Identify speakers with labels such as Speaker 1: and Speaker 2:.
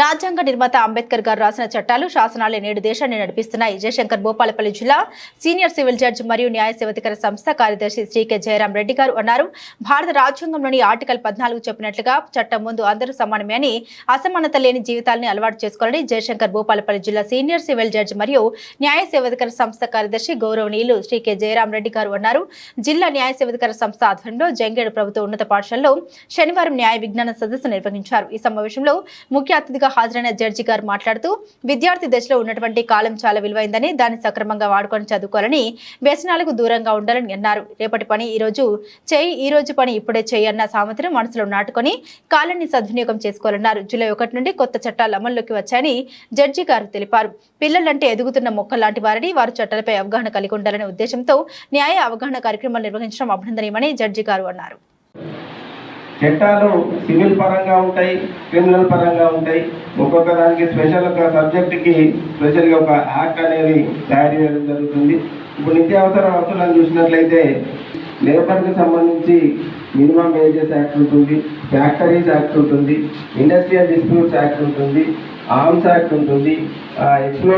Speaker 1: రాజ్యాంగ నిర్మాత అంబేద్కర్ గారు రాసిన చట్టాలు శాసనాలే నేడు దేశాన్ని నడిపిస్తున్నాయి. జయశంకర్ భూపాలపల్లి జిల్లా సీనియర్ సివిల్ జడ్జి మరియు న్యాయ సేవతికర సంస్థ కార్యదర్శి శ్రీ కె. జయరాం రెడ్డి గారు అన్నారు. భారత రాజ్యాంగంలోని ఆర్టికల్ పద్నాలుగు చెప్పినట్లుగా చట్టం ముందు అందరూ సమానమే అని అసమానత లేని జీవితాల్ని అలవాటు చేసుకోవాలని జయశంకర్ భూపాలపల్లి జిల్లా సీనియర్ సివిల్ జడ్జి మరియు న్యాయ సేవధికార సంస్థ కార్యదర్శి గౌరవనీయులు శ్రీ కె. జయరాం రెడ్డి గారు అన్నారు. జిల్లా న్యాయ సేవధికార సంస్థ ఆధ్వర్యంలో జంగేడు ప్రభుత్వ ఉన్నత పాఠశాలలో శనివారం న్యాయ విజ్ఞాన సదస్సు నిర్వహించారు. ఈ సమావేశంలో ముఖ్య అతిథిగా హాజరైన జడ్జి గారు మాట్లాడుతూ విద్యార్థి దశలో ఉన్నటువంటి కాలం చాలా విలువైందని దాన్ని సక్రమంగా వాడుకొని చదువుకోవాలని వ్యసనాలకు దూరంగా ఉండాలని అన్నారు. రేపటి పని ఈ రోజు చేయి ఈ రోజు పని ఇప్పుడే చేయి అన్న సామెతను మనసులో నాటుకొని కాలాన్ని సద్వినియోగం చేసుకోవాలన్నారు. జూలై ఒకటి నుండి కొత్త చట్టాలు అమల్లోకి వచ్చాయని జడ్జి గారు తెలిపారు. పిల్లలంటే ఎదుగుతున్న మొక్క లాంటి వారిని వారు చట్టాలపై అవగాహన కలిగి ఉండాలనే ఉద్దేశంతో న్యాయ అవగాహన కార్యక్రమాలు నిర్వహించడం అభినందనీయమని జడ్జి గారు అన్నారు.
Speaker 2: చట్టాలు సివిల్ పరంగా ఉంటాయి క్రిమినల్ పరంగా ఉంటాయి. ఒక్కొక్క దానికి స్పెషల్ ఒక సబ్జెక్ట్కి స్పెషల్గా ఒక యాక్ట్ అనేది తయారు చేయడం జరుగుతుంది. ఇప్పుడు నిత్యావసర వస్తువులను చూసినట్లయితే లేబర్కి సంబంధించి మినిమం వేజెస్ యాక్ట్ ఉంటుంది ఫ్యాక్టరీస్ యాక్ట్ ఉంటుంది ఇండస్ట్రియల్ డిస్ప్యూట్స్ యాక్ట్ ఉంటుంది ఆర్మ్స్ యాక్ట్ ఉంటుంది ఎక్స్ప్లో